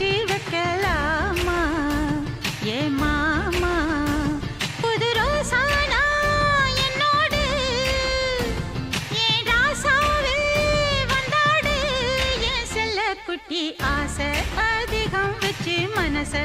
அழக வைக்கலாமா? ஏ மாமா புது ரோசானா என்னோடு? ஏ ராசாவே வந்தாடு? என் செல்ல குட்டி ஆசை அதிகம் வச்சு மனசை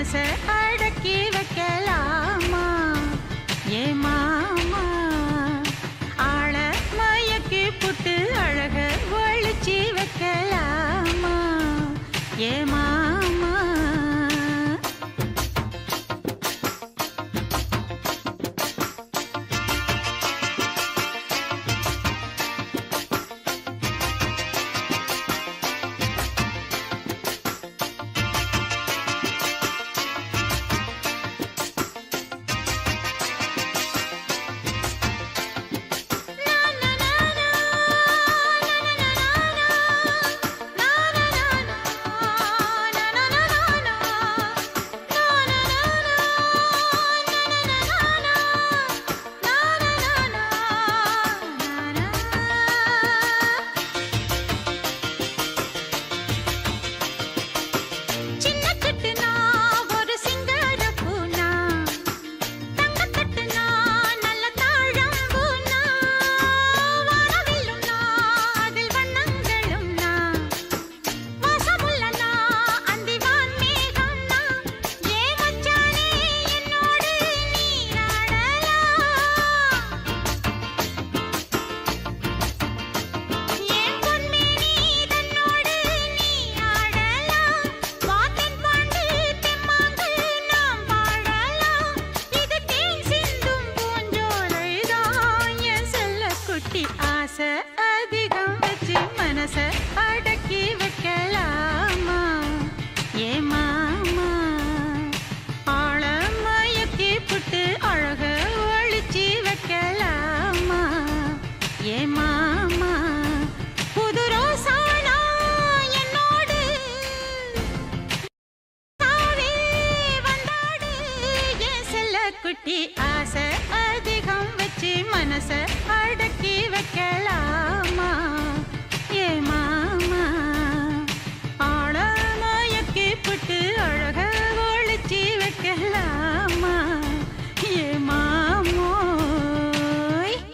மனச அடக்கி வைக்கலாமா? ஏ மாமா ஆள மயக்கி புட்டு அழக ஒழிச்சு வைக்கலாமா? ஏ மனச அதிகம் வச்சு மனச அடக்கி வைக்கலாமா? ஏ மாமா ஆழ மயக்கி புட்டு அழக ஒழிச்சு வைக்கலாமா? ஏ மாமா குட்டி ஆசை வச்சு மனசை அடக்கி வைக்கலாமா?